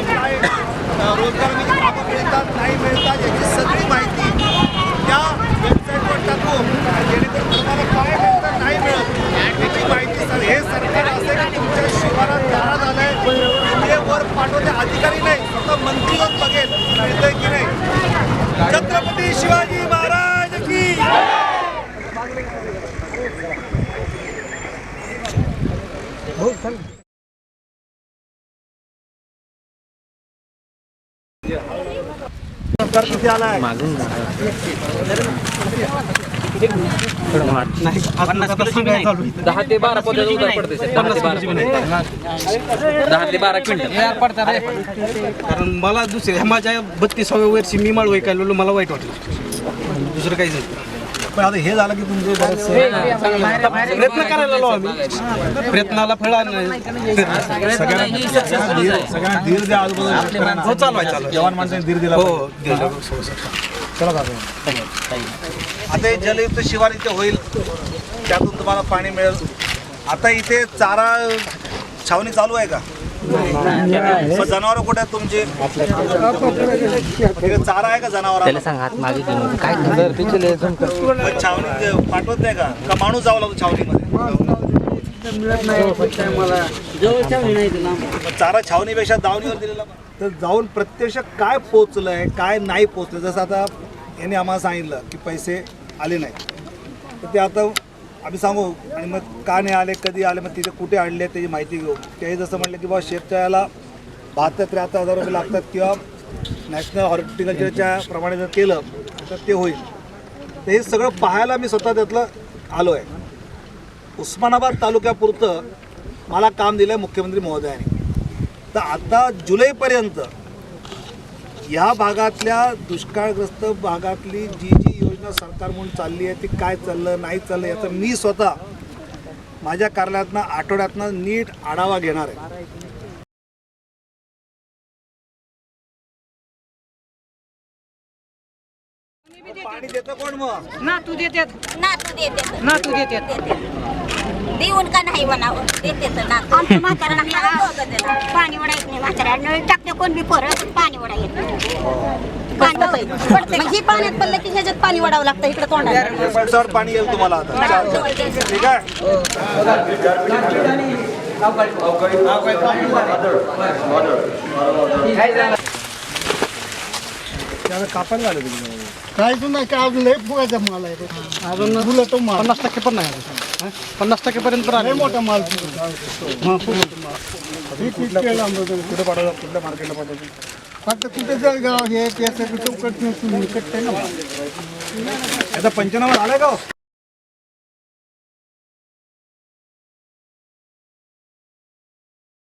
रोजगार कामं मिळतात नाही मिळतात याची सगळी माहिती त्या वेबसाईटवर टाकून जेणेकरून तुम्हाला काय मिळतं नाही मिळत याची माहिती हे सरकार असे की तुमच्या शिवारात दारात आलं आहे वर पाठवते अधिकारी नाही फक्त मंत्रीवर बघेल मिळतंय की नाही. छत्रपती शिवाजी महाराज की हो आलाय दहा ते बारा उधार पडते दहा ते बारा कारण मला दुसरे ह्या माझ्या बत्तीसाव्या वर्षी मी माळ ऐकायला मला वाईट वाटलं. दुसरं काहीच नाही. पण आता हे झालं की तुमचे प्रयत्न करायला आम्ही प्रयत्नाला फळ सगळ्यांना धीर सगळ्यांना धीर द्या आजूबाजूला हो चालवाय चालवाय जवान माणसाने धीर दिला हो. चला दादा आता हे जलयुक्त शिवार इथे होईल त्यातून तुम्हाला पाणी मिळेल आता इथे चारा छावणी चालू आहे का मग जनावर कुठे आहेत तुमची? इथे चारा आहे का जनावर सांग हात मागे घेऊन. काय छावणी पाठवत नाही का? का माणूस जावं लागतो छावणीमध्ये? मग चारा छावणीपेक्षा दावणीवर दिलेला बरा. तर जाऊन प्रत्यक्ष काय पोचलंय काय नाही पोचलं जसं आता यांनी आम्हाला सांगितलं की पैसे आले नाही तर ते आता आम्ही सांगू आणि मग का नाही आले कधी आले मग तिथे कुठे आणले त्याची माहिती घेऊ. त्याही जसं म्हटलं की बाबा शेतकऱ्याला बहात्तर त्र्याहत्तर हजार रुपये लागतात किंवा नॅशनल हॉर्टिकल्चरच्या प्रमाणे जर केलं तर ते होईल. तर हे सगळं पाहायला मी स्वतः त्यातलं आलो आहे. उस्मानाबाद तालुक्यापुरतं मला काम दिलं आहे मुख्यमंत्री महोदयाने. तर आता जुलैपर्यंत ह्या भागातल्या दुष्काळग्रस्त भागातली जी जी योजना सरकार म्हणून चालली आहे ती काय चाललं नाही चाललं याचा मी स्वतः माझ्या कार्यालयातनं आठवड्यातनं नीट आढावा घेणार आहे. पाणी देतं कोण मग? नातू देतात. नातू देते नातू देतात. देऊन का नाही म्हणावं? देते तर नातू पाणी वडायत नाही म्हातारा नळ टाकते कोण बी परत पाणी वडा येत नाही. पाणी. मग ही पाण्यात पडलं की ह्याच्यात पाणी वडावं लागतं इकडे तोंडाला. पाणी येईल तुम्हाला आता. ठीक आहे? झालं काहीच नाही काय अजून लय फुगायचा माल आहे. तो. अजून फुलं तो माल. पन्नास टक्के पण नाही पन्नास टक्के पर्यंत लय मोठा माल. कुठे पाठवतात कुठल्या मार्केटला पाठवतात फक्त कुठे जळगाव हे त्याचं चौकट नसून कट्टे ना याचा पंचनामा झाला का हो?